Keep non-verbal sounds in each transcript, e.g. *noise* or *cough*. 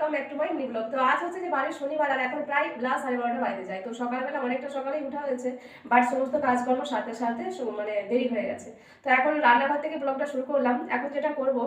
Welcome back to my new blog তো আজ হচ্ছে যে বাড়ির শনিবার আর এখন প্রায় লাস্ট সাড়ে বারোটা বাইরে যায় তো সকালবেলা অনেকটা সকালেই উঠা হয়েছে বাট সমস্ত কাজকর্ম সাথে সাথে মানে দেরি হয়ে গেছে। তো এখন রান্নাঘর থেকে ব্লগটা শুরু করলাম। এখন যেটা করব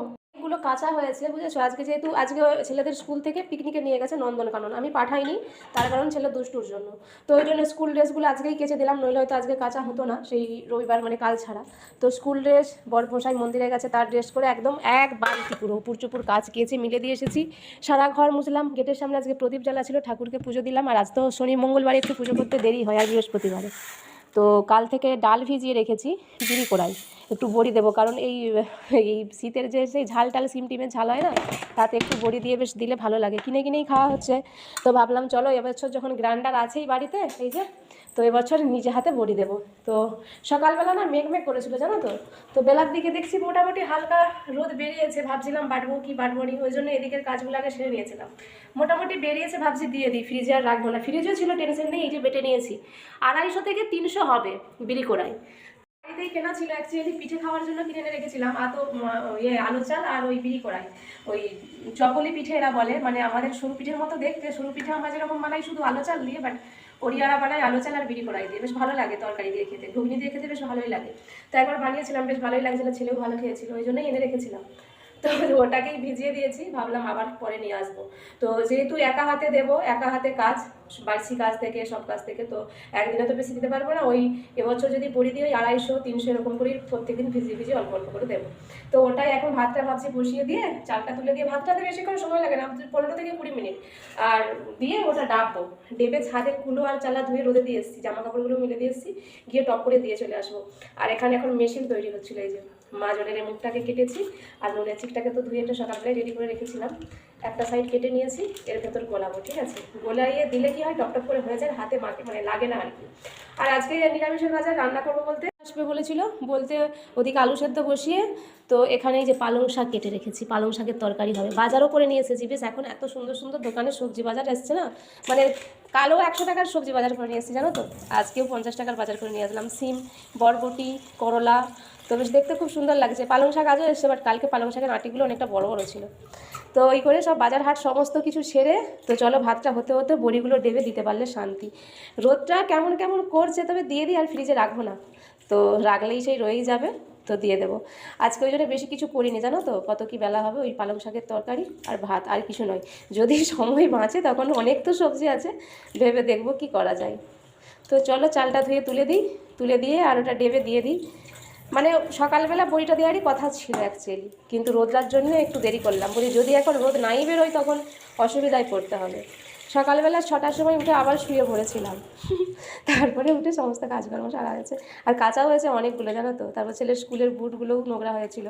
কাঁচা হয়েছে, বুঝেছ? আজকে যেহেতু, আজকে ছেলেদের স্কুল থেকে পিকনিকে নিয়ে গেছে নন্দনকানন। আমি পাঠাইনি, তার কারণ ছেলে দুষ্টুর জন্য। তো ওই জন্য স্কুল ড্রেসগুলো আজকেই কেচে দিলাম, নইলে হয়তো আজকে কাঁচা হতো না, সেই রবিবার মানে কাল ছাড়া। তো স্কুল ড্রেস বরপোষাই মন্দিরে গেছে, তার ড্রেস করে একদম এক বালতি পুরো উপর কাজ কেচে মিলে দিয়ে এসেছি। সারা ঘর মুছলাম, গেটের সামনে আজকে প্রদীপ জ্বালা ছিল, ঠাকুরকে পুজো দিলাম, আর আজ তো শনি মঙ্গলবারে একটু পুজো করতে দেরি হয়, আর বৃহস্পতিবারে। তো কাল থেকে ডাল ভিজিয়ে রেখেছি বিড়ি কড়াই একটু বড়ি দেবো, কারণ এই এই শীতের যে সেই ঝাল টাল, সিম টিমের ঝাল হয় না, তাতে একটু বড়ি দিয়ে বেশ দিলে ভালো লাগে। কিনে কিনেই খাওয়া হচ্ছে। তো ভাবলাম চলো এবছর যখন গ্রাইন্ডার আছেই বাড়িতে, এই যে, তো এবছর নিজে হাতে বড়ি দেবো। তো সকালবেলা না মেঘ মেঘ করেছিল, জানো তো? তো বেলার দিকে দেখছি মোটামুটি হালকা রোদ বেরিয়েছে, ভাবছিলাম বাটবো কি বাটবো নি, ওই জন্য এদিকের কাজগুলো আগে সেরে নিয়েছিলাম। মোটামুটি বেরিয়েছে, ভাবছি দিয়ে দিই, ফ্রিজে আর রাখব না। ফ্রিজও ছিল টেনশন নেই, এই যে বেটে নিয়েছি। আড়াইশো থেকে তিনশো হবে বিড়ি করাই বাড়িতেই কেনা ছিল অ্যাকচুয়ালি পিঠে খাওয়ার জন্য কিনে এনে রেখেছিলাম আর তো ইয়ে আলু চাল আর ওই বিড়ি কড়াই। ওই চকলি পিঠে এরা বলে মানে আমাদের সরু পিঠের মতো দেখতে, সরু পিঠে আমরা যেরকম বানাই শুধু আলু চাল দিয়ে বাট ওড়িয়ারা বানায় আলু চাল আর বিড়ি কড়াই দিয়ে, বেশ ভালো লাগে তরকারি দিয়ে খেতে, ঘুগনি দিয়ে খেতে বেশ ভালোই লাগে। তো একবার বানিয়েছিলাম, বেশ ভালোই লাগছিল, ছেলেও ভালো খেয়েছিল, ওই জন্যই এনে রেখেছিলাম। তো ওটাকেই ভিজিয়ে দিয়েছি, ভাবলাম আবার পরে নিয়ে আসব। তো যেহেতু একা হাতে দেবো, একা হাতে কাজ বাড়ছি কাজ থেকে, সব কাজ থেকে, তো একদিনে তো বেশি দিতে পারব না। ওই এবছর যদি পড়ি দিই, ওই আড়াইশো, তিনশো এরকম করেই প্রত্যেকদিন ভিজিয়ে ভিজিয়ে অল্প অল্প করে দেবো। তো ওটাই এখন ভাতটা ভাবছি বসিয়ে দিয়ে, চালটা তুলে দিয়ে ভাতটাতে বেশিক্ষণ সময় লাগে না পনেরো থেকে কুড়ি মিনিট। আর দিয়ে ওটা ডাববো। ডেবে ছাদে কুলো আর চালা ধুয়ে রোদে দিয়ে এসেছি জামা কাপড়গুলো মিলে দিয়ে এসেছি, গিয়ে টপ করে দিয়ে চলে আসব। আর এখানে এখন মেশিন তৈরি হচ্ছিল, এই যে মা জলের মুখটাকে কেটেছি, আর নুনের চিকটাকে তো ধুয়ে একটা সকালবেলায় রেডি করে রেখেছিলাম। একটা সাইড কেটে নিয়েছি, এর ভেতর গোলাবো, ঠিক আছে? গোলাইয়ে দিলে কি হয়? টপটপ করে হয়ে যায়, হাতে মাকে মানে লাগে না আর কি। আর আজকে নিরামিষের বাজার রান্না করব বলতে? আসবে বলেছিল, বলতে ওদিকে আলু সেদ্ধ বসিয়ে, তো এখানে যে পালং শাক কেটে রেখেছি, পালং শাকের তরকারি হবে। বাজারও করে নিয়ে এসেছি বেশ এখন এত সুন্দর সুন্দর দোকানে সবজি বাজার এসছে না? মানে কালো একশো টাকার সবজি বাজার করে নিয়ে এসেছি, জানো তো? আজকেও পঞ্চাশ টাকার বাজার করে নিয়ে আসলাম। সিম, বরবটি, করলা তো বেশ দেখতে খুব সুন্দর লাগছে। পালং শাক আজও এসছে বাট কালকে পালং শাকের আটিগুলো অনেকটা বড় বড় ছিল। তো ওই করে সব বাজার হাট সমস্ত কিছু সেরে, তো চলো ভাতটা হতে হতে বড়িগুলো ডেবে দিতে পারলে শান্তি। রোদটা কেমন কেমন করছে তবে দিয়ে দিই, আর ফ্রিজে রাখব না। তো রাখলেই সেই রয়েই যাবে, তো দিয়ে দেবো। আজকে ওই জন্য বেশি কিছু করিনি, জানো তো? কত কি বেলা হবে, ওই পালং শাকের তরকারি আর ভাত, আর কিছু নয়। যদি সময় বাঁচে তখন অনেক তো সবজি আছে, ভেবে দেখব কি করা যায়। তো চলো চালটা ধুয়ে তুলে দিই, তুলে দিয়ে আর ওটা ডেবে দিয়ে দিই। মানে সকালবেলা বইটা দেওয়ারই কথা ছিল অ্যাকচুয়ালি কিন্তু রোদার জন্য একটু দেরি করলাম। বলি, যদি এখন রোদ নাই বেরোয়, তখন অসুবিধায় পড়তে হবে। সকালবেলা ছটার সময় উঠে আবার শুয়ে পড়েছিলাম। *laughs* তারপরে উঠে সমস্ত কাজকর্ম সারা হয়েছে। আর কাঁচা হয়েছে অনেকগুলো, জানো তো? তারপর ছেলের স্কুলের বুটগুলোও নোংরা হয়েছিল।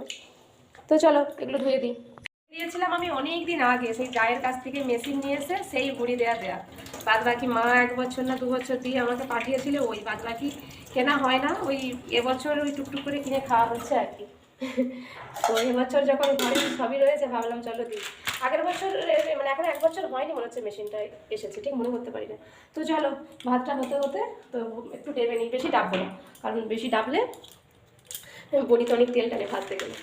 তো চলো, এগুলো ধুয়ে দিই। দিয়েছিলাম আমি অনেক দিন আগে, সেই গায়ের কাছ থেকে মেশিন নিয়ে এসে সেই বুড়ি দেয়া দেয়া। বাদ বাকি মা এক বছর না দু বছর দিয়ে আমাকে পাঠিয়েছিল, ওই বাদ বাকি কেনা হয় না, ওই এবছর ওই টুকটুক করে কিনে খাওয়া হচ্ছে আর কি। তো এবছর যখন ঘরে সবই রয়েছে, ভাবলাম চলো দিই। আগের বছর মানে এখন এক বছর হয়নি মনে হচ্ছে মেশিনটা এসেছে, ঠিক মনে করতে পারি না তো চলো, ভাতটা হতে হতে তো একটু ডেবে নিই, বেশি ডাববো না, কারণ বেশি ডাবলে বড়িতে অনেক তেল টানে ভাজতে গেলে।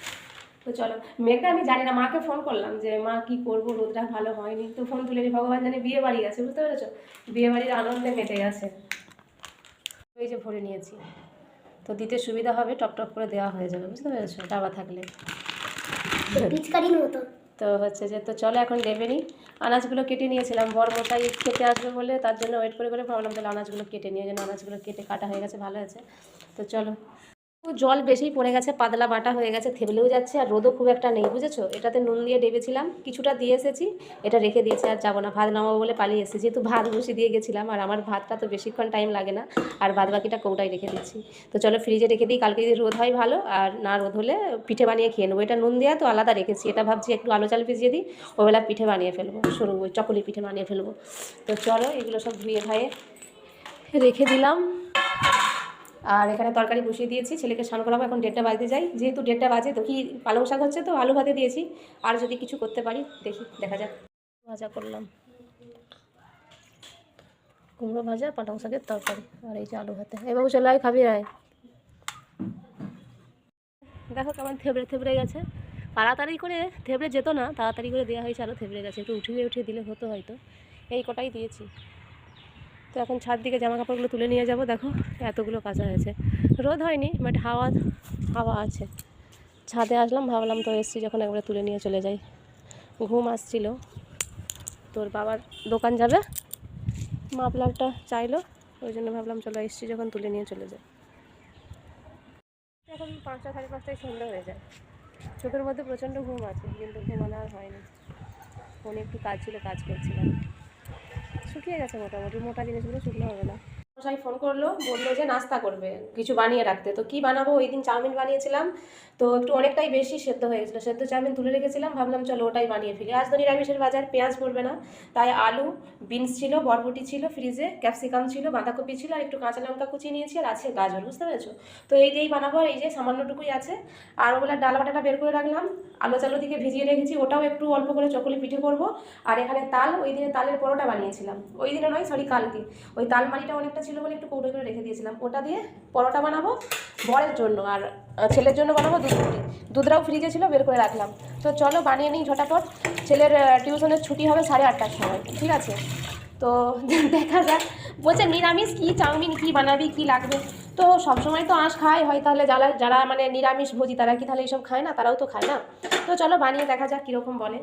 তো চলো মেয়েকে আমি জানি না মাকে ফোন করলাম যে মা কি করব? রোদটা ভালো হয়নি। তো ফোন তুলে নি ভগবান জানে বিয়ে বাড়ি গেছে বুঝতে পেরেছ? বিয়ে বাড়ির আনন্দে মেতে গেছে। ওই যে ভরে নিয়েছি। তো দিতে সুবিধা হবে টপ টপ করে দেওয়া হয়ে যাবে বুঝতে পেরেছ? ডাবা থাকলে। তো হচ্ছে যে তো চলো এখন দেবে নি। আনাজগুলো কেটে নিয়েছিলাম বড় মশাই খেতে আসবে বলে তার জন্য ওয়েট করে করে ভাবলাম তাহলে আনাজগুলো কেটে নিয়ে যেন আনাজগুলো কেটে কাটা হয়ে গেছে ভালো আছে। তো চলো। জল বেশি পড়ে গেছে, পাতলা বাটা হয়ে গেছে, থেবলেও যাচ্ছে আর রোদও খুব একটা নেই, বুঝেছ? এটাতে নুন দিয়ে ডেবেছিলাম, কিছুটা দিয়ে এসেছি, এটা রেখে দিয়েছি আর যাব না, ভাত নামাবো বলে পালিয়ে এসেছি, যেহেতু ভাত বসিয়ে দিয়ে গেছিলাম আর আমার ভাতটা তো বেশিক্ষণ টাইম লাগে না, আর বাদ বাকিটা কৌটায় রেখে দিচ্ছি। তো চলো ফ্রিজে রেখে দিই, কালকে যদি রোদ হয় ভালো, আর না রোদ হলে পিঠে বানিয়ে খেয়ে নেব। এটা নুন দেওয়া তো আলাদা রেখেছি, এটা ভাবছি একটু আলো চাল ভিজিয়ে দিই, ওবেলা পিঠে বানিয়ে ফেলব, সরু চকলি পিঠে বানিয়ে ফেলব। তো চলো এগুলো সব ধুয়ে ভাইয়ে রেখে দিলাম। আর এখানে তরকারি বসিয়ে দিয়েছি, ছেলেকে স্নান করাবো, এখন দেড়টা বাজতে যাই যেহেতু দেড়টা বাজে, তো কি পালং শাক হচ্ছে তো? আলু ভাতে দিয়েছি। আর যদি কিছু করতে পারি, দেখি, দেখা যাক। ভাজা করলাম। কুমড়ো ভাজা, পালং শাকের তরকারি, আর এই যে আলু ভাতে। এবার চলে আয়, খাবি, আয়। দেখো কেমন থেবড়ে থেবড়ে গেছে। তাড়াতাড়ি করে থেবড়ে যেত না, তাড়াতাড়ি করে দেওয়া হয়েছে আরও থেবড়ে গেছে। একটু উঠিয়ে উঠিয়ে দিলে হতো হয়তো। এই কটাই দিয়েছি। তো এখন ছাদ দিকে জামা কাপড়গুলো তুলে নিয়ে যাব। দেখো, এতগুলো কাঁচা হয়েছে। রোদ হয়নি বাট হাওয়া হাওয়া আছে। ছাদে আসলাম, ভাবলাম তো এসছি যখন একবারে তুলে নিয়ে চলে যাই। ঘুম আসছিল। তোর বাবার দোকান যাবে? মাফলারটা চাইলো, ওই জন্য ভাবলাম চলো এসছি যখন তুলে নিয়ে চলে যাই। এখন পাঁচটা, সাড়ে পাঁচটায় সন্ধ্যা হয়ে যায়। চোখের মধ্যে প্রচণ্ড ঘুম আছে, কিন্তু ঘুমানো আর হয়নি। ফোনে একটু কাজ ছিল, কাজ করছিলাম। শুকিয়ে গেছে মোটামুটি মোটা জিনিসগুলো শুকনো হবে না। মশাই ফোন করল, বলল যে নাস্তা করবে, কিছু বানিয়ে রাখতে। তো কি বানাবো? ওই দিন চাউমিন বানিয়েছিলাম। তো একটু অনেকটাই বেশি সেদ্ধ হয়ে গেছিল। সেদ্ধ চাউমিন তুলে রেখেছিলাম, ভাবলাম চলো ওটাই বানিয়ে ফেলি। আজ তো নিরামিষের বাজার, পেঁয়াজ পড়বে না। তাই আলু, বিনস ছিল, বরবটি ছিল, ফ্রিজে, ক্যাপসিকাম ছিল, বাঁধাকপি ছিল, আর একটু কাঁচা লঙ্কা কুচিয়ে নিয়েছি, আর আছে গাজর, বুঝতে পেরেছ? তো এই দিয়েই বানাবো এই যে সামান্যটুকুই আছে। আর ওগুলো ডাল বাটাটা বের করে রাখলাম। আলু চালু দিকে ভিজিয়ে রেখেছি, ওটাও একটু অল্প করে চকলি পিঠে করব। আর এখানে তাল, ওই দিনে তালের পরোটা বানিয়েছিলাম। ওই দিনে নয়, সরি কালকে। ওই তাল মাড়িটা অনেকটা ছিল বলে একটু কৌটো করে রেখে দিয়েছিলাম। ওটা দিয়ে পরোটা বানাবো বরের জন্য আর ছেলের জন্য বানাবো দুধ রুটি। দুধটাও ফ্রিজে ছিল, বের করে রাখলাম। তো চলো বানিয়ে নিই ঝটাপট। ছেলের টিউশনের ছুটি হবে সাড়ে আটটার সময়, ঠিক আছে? তো *laughs* দেখা যাক। বলছে, নিরামিষ কি চাউমিন, কি বানাবি, কি লাগবে? তো সবসময় তো আঁশ খায়, হয় তাহলে যারা যারা মানে নিরামিষ ভোজি তারা কি তাহলে এইসব খায় না? তারাও তো খায় না। তো চলো বানিয়ে দেখা যাক কীরকম বলে।